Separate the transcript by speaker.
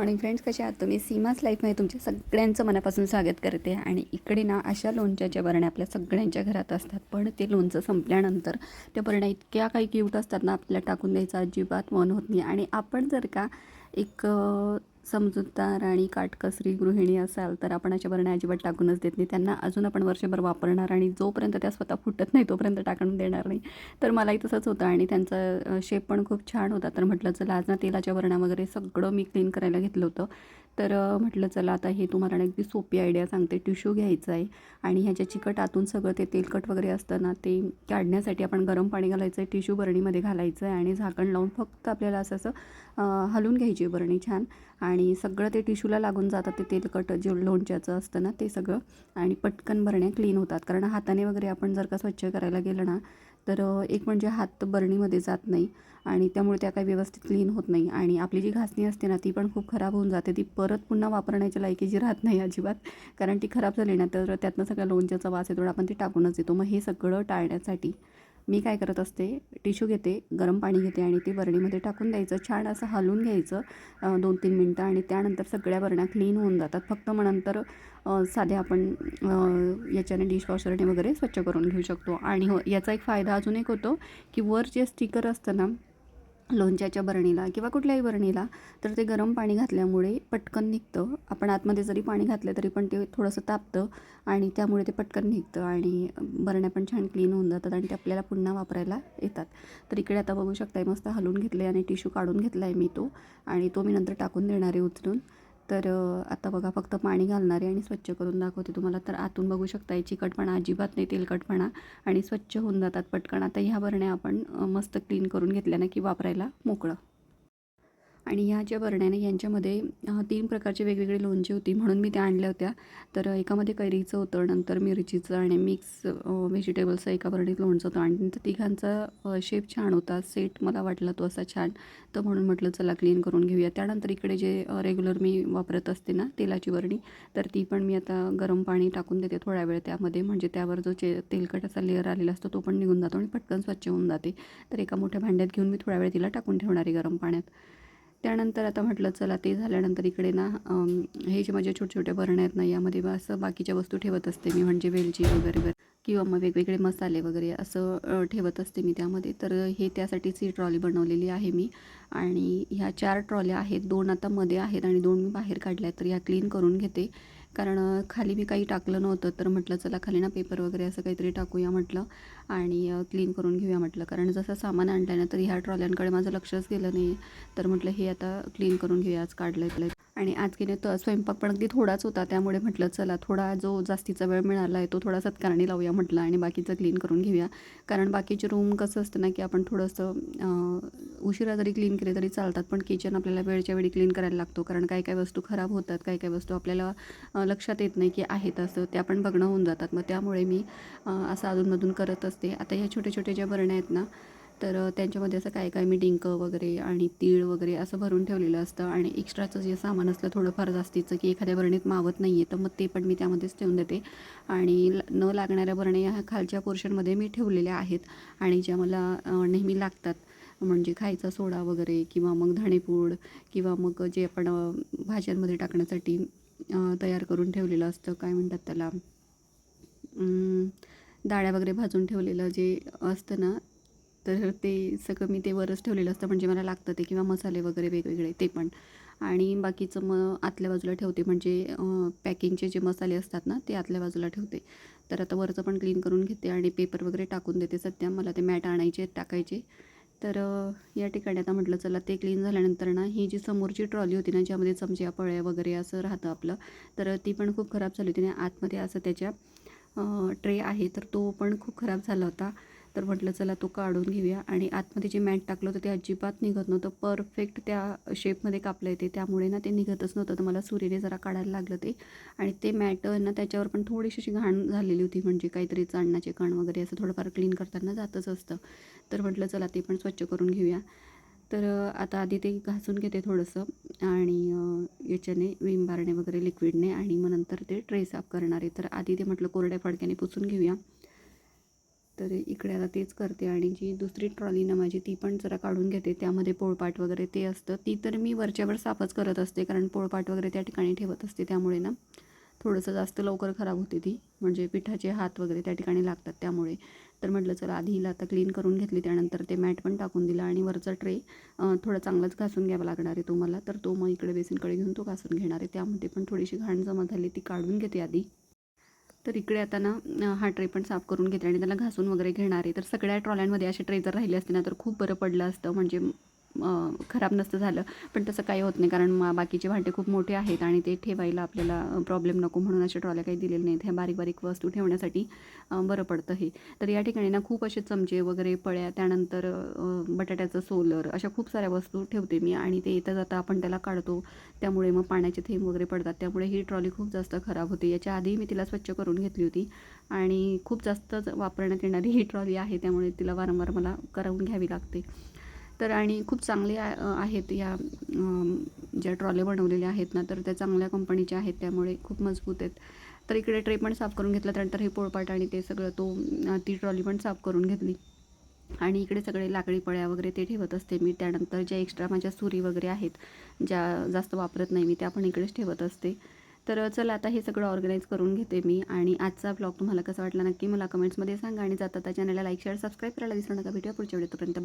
Speaker 1: Morning friends कसे आहात तुम्ही? सीमास लाईफमध्ये तुमच्या सगळ्यांचं मनापासून स्वागत करते. आणि इकडे ना अशा लोणच्या ज्या बरण्या आपल्या सगळ्यांच्या घरात असतात. पण ते लोणचं संपल्यानंतर त्या बरण्या इतक्या काही क्यूट असतात ना आपल्याला टाकून द्यायचं अजिबात मन होत नाही. आणि आपण जर का एक समजूतदार आणि काटकसरी गृहिणी असाल तर आपण अशा बरण्या अजिबात टाकूनच देत नाही. त्यांना अजून आपण वर्षभर वापरणार आणि जोपर्यंत त्या स्वतः फुटत नाही तोपर्यंत टाकून देणार नाही. तर मलाही तसंच होतं आणि त्यांचा शेप पण खूप छान होता. तर म्हटलं चला आज ना तेलाच्या बरण्या वगैरे सगळं मी क्लीन करायला घेतलं होतं. तर म्हटलं चला आता हे तुम्हाला ना अगदी सोपी आयडिया सांगते. टिश्यू घ्यायचा आहे आणि ह्याच्या चिकट आतून सगळं ते तेलकट वगैरे असतं ना ते काढण्यासाठी आपण गरम पाणी घालायचं आहे टिश्यू बरणीमध्ये घालायचं आहे आणि झाकण लावून फक्त आपल्याला असं असं हलून हलवून घ्यायची आहे बरणी छान. आणि सगळं ते टिश्यूला लागून जातात ते तेलकट जे लोणच्याचं असतं ना ते सगळं आणि पटकन बरण्या क्लीन होतात. कारण हाताने वगैरे आपण जर का स्वच्छ करायला गेलं ना तर एक म्हणजे हात बरणीमध्ये जात नाही आणि त्यामुळे त्या काही व्यवस्थित क्लीन होत नाही आणि आपली जी घासणी असते ना ती पण खूप खराब होऊन जाते. ती परत पुन्हा वापरण्याच्या लायकीची राहत नाही अजिबात कारण ती खराब झाली ना तर त्यातनं सगळ्या लोणच्याचा वास येतो आपण ती टाकूनच देतो. मग हे सगळं टाळण्यासाठी मी काय करत असते टिश्यू घेते गरम पाणी घेते आणि ते बरणीमध्ये टाकून द्यायचं. छान असं हलवून घ्यायचं दोन तीन मिनटं आणि त्यानंतर सगळ्या बरण्या क्लीन होऊन जातात. फक्त मग नंतर साधे साध्या आपण याच्याने डिशवॉशरने वगैरे स्वच्छ करून घेऊ शकतो. आणि हो याचा एक फायदा अजून एक होतो की वर जे स्टिकर असतं ना लोणच्याच्या बरणीला किंवा कुठल्याही बरणीला तर ते गरम पाणी घातल्यामुळे पटकन निघतं. आपण आतमध्ये जरी पाणी घातलं तरी पण ते थोडंसं तापतं आणि त्यामुळे ते पटकन निघतं आणि बरण्या पण छान क्लीन होऊन जातात आणि ते आपल्याला पुन्हा वापरायला येतात. तर इकडे आता बघू शकताय मस्त हलवून घेतले आणि टिश्यू काढून घेतला आहे मी तो आणि तो मी नंतर टाकून देणार आहे उचलून. तर आता बघा फक्त पाणी घालणार आहे आणि स्वच्छ करून दाखवते तुम्हाला. तर आतून बघू शकता याची चिकटपणा अजिबात नाही तेलकटपणा आणि स्वच्छ होऊन जातात पटकन. आता ह्या बरण्या आपण मस्त क्लीन करून घेतल्या ना की वापरायला मोकळं. आणि ह्या ज्या बरण्याने यांच्यामध्ये तीन प्रकारचे वेगवेगळे लोणचे होती म्हणून मी त्या आणल्या होत्या. तर एकामध्ये कैरीचं होतं नंतर मिरचीचं आणि मिक्स व्हेजिटेबल्सचं एका बरणीत लोणचं होतं. आणि तर तिघांचा शेप छान होता. सेट मला वाटला तो असा छान. तर म्हणून म्हटलं चला क्लीन करून घेऊया. त्यानंतर इकडे जे रेग्युलर मी वापरत असते ना तेलाची बरणी तर ती पण मी आता गरम पाणी टाकून देते थोड्या वेळ त्यामध्ये. म्हणजे त्यावर जो चे तेलकट असा लेअर आलेला असतो तो पण निघून जातो आणि पटकन स्वच्छ होऊन जाते. तर एका मोठ्या भांड्यात घेऊन मी थोड्या वेळ तिला टाकून ठेवणार आहे गरम पाण्यात. त्यानंतर आता म्हटलं चला ते झाल्यानंतर इकडे ना हे जे माझे छोटे छोटे बरण्या आहेत ना यामध्ये बा असं बाकीच्या वस्तू ठेवत असते मी म्हणजे वेलची वगैरे वगैरे. किंवा मग वेगवेगळे मसाले वगैरे असं ठेवत असते मी त्यामध्ये. तर हे त्यासाठीच ही ट्रॉली बनवलेली आहे मी. आणि ह्या चार ट्रॉल्या आहेत. दोन आता मध्ये आहेत आणि दोन मी बाहेर काढल्या आहेत तर ह्या क्लीन करून घेते. कारण खाली मी काही टाकलं नव्हतं तर म्हटलं चला खाली ना पेपर वगैरे असं काहीतरी टाकूया म्हटलं आणि क्लीन करून घेऊया म्हटलं. कारण जसं सामान आणलं ना तर ह्या ट्रॉल्यांकडे माझं लक्षच गेलं नाही. तर म्हटलं हे आता क्लीन करून घेऊया आज काढलं आहे आणि आज की नाही तर स्वयंपाक पण अगदी थोडाच होता त्यामुळे म्हटलं चला थोडा जो जास्तीचा वेळ मिळाला आहे तो थोडा सत्कारणी लावूया म्हटलं आणि बाकीचं क्लीन करून घेऊया. कारण बाकीचे रूम कसं असतं ना की आपण थोडंसं उशिरा जरी क्लीन केले तरी चालतात पण किचन आपल्याला वेळच्या वेळी क्लीन करायला लागतो. कारण काही काही वस्तू खराब होतात काही काही वस्तू आपल्याला लक्षात येत नाही की आहेत असं त्या पण बघणं होऊन जातात. मग त्यामुळे मी असं अधूनमधून करत असते. आता ह्या छोटे छोटे ज्या बरण्या आहेत ना तर त्यांच्यामध्ये असं काय काय मी डिंक वगैरे आणि तीळ वगैरे असं भरून ठेवलेलं असतं. आणि एक्स्ट्राचं जे सामान असलं थोडंफार जास्तीचं की एखाद्या बरणीत मावत नाही आहे तर मग ते पण मी त्यामध्येच ठेवून देते. आणि ल- न लागणाऱ्या बरण्या ह्या खालच्या पोर्शनमध्ये मी ठेवलेल्या आहेत आणि ज्या मला नेहमी लागतात म्हणजे खायचा सोडा वगैरे किंवा मग धणेपूड किंवा मग जे आपण भाज्यांमध्ये टाकण्यासाठी तयार करून ठेवलेलं असतं. काय म्हणतात त्याला? डाळ्या वगैरे भाजून ठेवलेलं जे असतं ना तर ते सगळं मी ते वरच ठेवलेलं असतं. म्हणजे मला लागतं ते किंवा मसाले वगैरे वेगवेगळे ते पण. आणि बाकीचं मग आतल्या बाजूला ठेवते. म्हणजे पॅकिंगचे जे मसाले असतात ना ते आतल्या बाजूला ठेवते. तर आता वरचं पण क्लीन करून घेते आणि पेपर वगैरे टाकून देते. सध्या मला ते मॅट आणायचे टाकायचे. तर या ठिकाणी आता म्हटलं चला ते क्लीन झाल्यानंतर ना ही जी समोरची ट्रॉली होती ना ज्यामध्ये चमच्या पळ्या वगैरे असं राहतं आपलं तर ती पण खूप खराब झाली होती आणि आतमध्ये असं त्याच्या ट्रे आहे तर तो पण खूप खराब झाला होता. तर म्हटलं चला तो काढून घेऊया. आणि आतमध्ये जे मॅट टाकलं होतं ते अजिबात निघत नव्हतं. परफेक्ट त्या शेपमध्ये कापलं येते त्यामुळे ना ते निघतच नव्हतं. तर मला सूर्यने जरा काढायला लागलं ते. आणि ते मॅट ना त्याच्यावर पण थोडीशी अशी घाण झालेली होती. म्हणजे काहीतरी चांडणाचे कण वगैरे असं थोडंफार क्लीन करताना जातच असतं. तर म्हटलं चला ते पण स्वच्छ करून घेऊया. तर आता आधी ते घासून घेते थोडंसं. आणि याच्याने विम बारणे वगैरे लिक्विडने आणि मग नंतर ते ट्रे साफ करणार आहे. तर आधी ते म्हटलं कोरड्या फडक्याने पुसून घेऊया. तर इकडे आता तेच करते आणि जी दुसरी ट्रॉली ना माझी ती पण जरा काढून घेते. त्यामध्ये पोळपाट वगैरे ते असतं. ती तर मी वरच्यावर साफच करत असते कारण पोळपाट वगैरे त्या ठिकाणी ठेवत असते. त्यामुळे ना थोडंसं जास्त लवकर खराब होते ती. म्हणजे पिठाचे हात वगैरे त्या ठिकाणी लागतात त्यामुळे. तर म्हटलं चला आधी हिला आता क्लीन करून घेतली. त्यानंतर ते मॅट पण टाकून दिलं. आणि वरचा ट्रे थोडा चांगलाच घासून घ्यावा लागणार आहे तुम्हाला तर तो मग इकडे बेसिनकडे घेऊन तो घासून घेणार आहे. त्यामध्ये पण थोडीशी घाण जमा झाली ती काढून घेते आधी. तर इकडे आता ना हा ट्रे पण साफ करून घेते आणि त्याला घासून वगैरे घेणार आहे. तर सगळ्या ट्रॉल्यांमध्ये असे ट्रे जर राहिले असते ना तर खूप बरं पडलं असतं. म्हणजे खराब नसतं झालं. पण तसं काही होत नाही. कारण मा- बाकीचे भांडे खूप मोठे आहेत आणि ते ठेवायला आपल्याला प्रॉब्लेम नको म्हणून अशा ट्रॉल्या काही दिलेल्या नाहीत. ह्या बारीक बारीक वस्तू ठेवण्यासाठी बरं पडतं हे. तर या ठिकाणी ना खूप असे चमचे वगैरे पळ्या त्यानंतर बटाट्याचं सोलर अशा खूप साऱ्या वस्तू ठेवते मी आणि ते येता जाता आपण त्याला काढतो. त्यामुळे मग पाण्याचे थेंब वगैरे पडतात. त्यामुळे ही ट्रॉली खूप जास्त खराब होते. याच्या आधी मी तिला स्वच्छ करून घेतली होती आणि खूप जास्त वापरण्यात येणारी ही ट्रॉली आहे. त्यामुळे तिला वारंवार मला करवून घ्यावी लागते. तर आणि खूप चांगले आहेत या ज्या ट्रॉले बनवलेल्या आहेत ना तर त्या चांगल्या कंपनीच्या आहेत त्यामुळे खूप मजबूत आहेत. तर इकडे ट्रे पण साफ करून घेतला त्यानंतर हे पोळपाट आणि ते सगळं तो ती ट्रॉली पण साफ करून घेतली. आणि इकडे सगळे लाकडी पळ्या वगैरे ते ठेवत असते. मी त्यानंतर ज्या एक्स्ट्रा माझ्या सुरी वगैरे आहेत ज्या जास्त वापरत नाही मी त्या पण इकडेच ठेवत असते. तर चला आता हे सगळं ऑर्गनाईज करून घेते मी. आणि आजचा ब्लॉग तुम्हाला कसा वाटला नक्की मला कमेंट्समध्ये सांगा. आणि जाता त्या चॅनलला लाईक शेअर सबस्क्राईब करायला विसरू नका. भेटूया पुढच्या वेळेपर्यंत बा